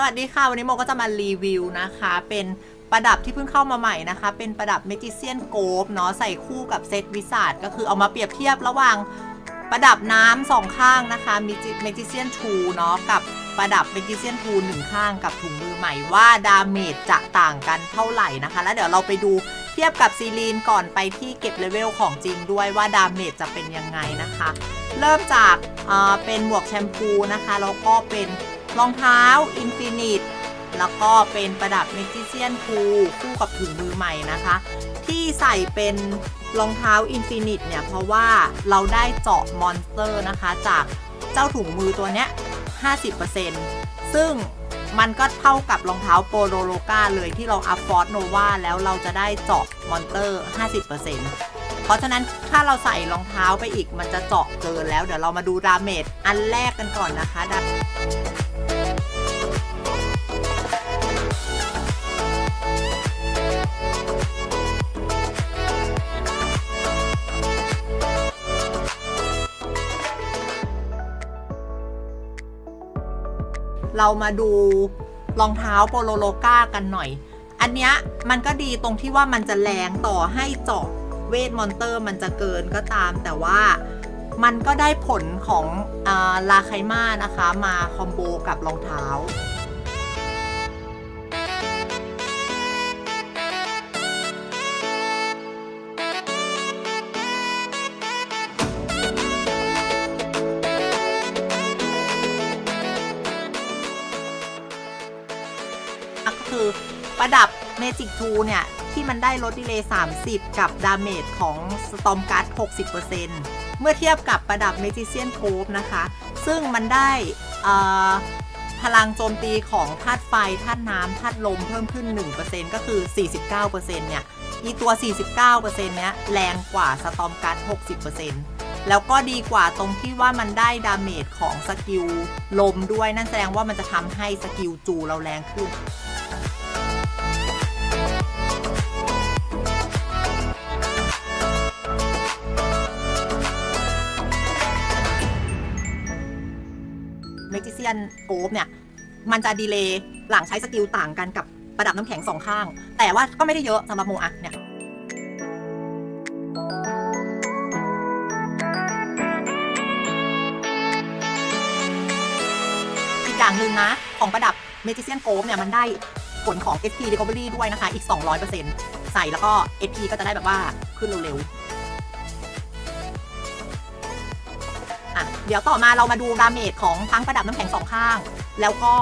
สวัสดีค่ะ วันนี้โมก็จะมารีวิวนะคะ เป็นประดับที่เพิ่งเข้ามาใหม่นะคะ เป็นประดับเมจิเซียนโกบเนาะใส่คู่กับเซตวิสาดก็คือเอามาเปรียบเทียบระหว่างประดับน้ำสองข้างนะคะเมจิเซียนทูเนาะกับประดับเมจิเซียนทูหนึ่งข้างกับถุงมือใหม่ว่าดาเมจจะต่างกันเท่าไหร่นะคะ แล้วเดี๋ยวเราไปดูเทียบกับซีลีนก่อนไปที่เก็บเลเวลของจริงด้วยว่าดาเมจจะเป็นยังไงนะคะ เริ่มจากเอ่อเป็นหมวกแชมพูนะคะแล้วก็เป็น รองเท้าอินฟินิตแล้วก็เป็นประดับเมจิเซียนคูคู่กับถุงมือใหม่นะคะ ที่ใส่เป็นรองเท้าอินฟินิตเนี่ย เพราะว่าเราได้เจาะมอนสเตอร์นะคะ จากเจ้าถุงมือตัวเนี้ย 50%ซึ่งมันก็เท่ากับรองเท้าโปโลโลกาเลยที่เราอัพฟอร์ดโนวาแล้วเราจะได้เจาะมอนเตอร์ 50%เพราะฉะนั้นถ้าเราใส่รองเท้าไปอีกมันจะเจาะเกินแล้ว เดี๋ยวเรามาดูดาเมจอันแรกกันก่อนนะคะดา เรามาดูรองเท้าโปโลโลกากันหน่อย อันเนี้ยมันก็ดีตรงที่ว่ามันจะแรงต่อให้เจาะเวทมอนเตอร์มันจะเกินก็ตาม แต่ว่ามันก็ได้ผลของอาลาไคมานะคะ มาคอมโบกับรองเท้า ก็คือประดับ Magic 2เนี่ย ที่มันได้ลดดีเลย์ 30 กับดาเมจของ Storm Guard 60%เมื่อเทียบกับประดับ Magician Cove นะคะ ซึ่งมันได้พลังโจมตีของธาตุไฟธาตุน้ำธาตุลมเพิ่มขึ้น 1%ก็คือ 49%เนี่ยอีตัว 49%เนี้ยแรงกว่า Storm Guard 60%แล้วก็ดีกว่าตรงที่ว่ามันได้ดาเมจของสกิลลมด้วย นั่นแสดงว่ามันจะทำให้สกิลจูเราแรงขึ้น ซียนโกฟเนี่ย มันจะดีเลย์หลังใช้สกิลต่างกันกับประดับน้ำแข็งสองข้าง แต่ว่าก็ไม่ได้เยอะสำหรับโมอะเนี่ย อีกอย่างหนึ่งนะ ของประดับเมจิเซียนโกฟเนี่ย มันได้ผลของ SP Recovery ด้วยนะคะ อีก 200%ใส่แล้วก็ SP ก็จะได้แบบว่าขึ้นเร็วๆ เดี๋ยวต่อมาเรามาดูดาเมจของทั้งประดับน้ำแข็งสองข้าง แล้วก็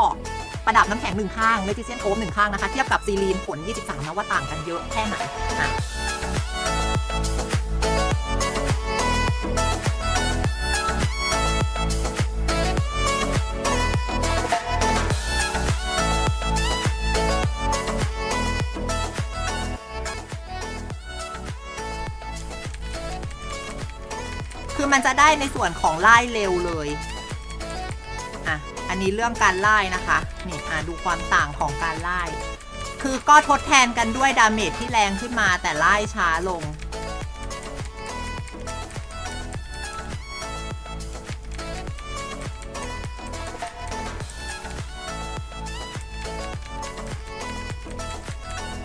ประดับน้ำแข็งหนึ่งข้างเมจิเซียนโคมหนึ่งข้างนะคะ เทียบกับซีรีนผล 23นะว่าต่างกันเยอะแค่ไหนนะ คือมันจะได้ในส่วนของไล่เร็วเลยอะอันนี้เรื่องการไล่นะคะนี่อะดูความต่างของการไล่คือก็ทดแทนกันด้วยดาเมจที่แรงขึ้นมาแต่ไล่ช้าลง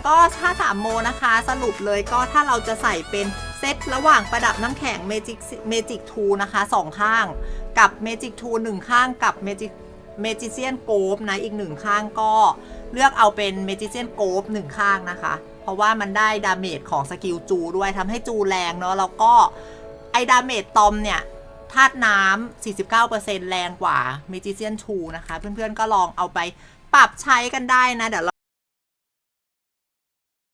ก็ถ้า3โมนะคะสรุปเลยก็ถ้าเราจะใส่เป็น เซตระหว่างประดับน้ำแข็ง Magic Magic 2นะคะ2ข้าง กับ Magic 2 1ข้างกับ Magic Magician g o b นะอีก1ข้างก็เลือกเอาเป็น Magician g o b 1ข้างนะคะ เพราะว่ามันได้ดาเมจของสกิลจูด้วยทำให้จูแรงเนาะแล้วก็ไอดาเมจตอมเนี่ยธาตุน้ำ 49%แรงกว่า Magician 2นะคะ เพื่อนๆก็ลองเอาไปปรับใช้กันได้นะ เดี๋ยว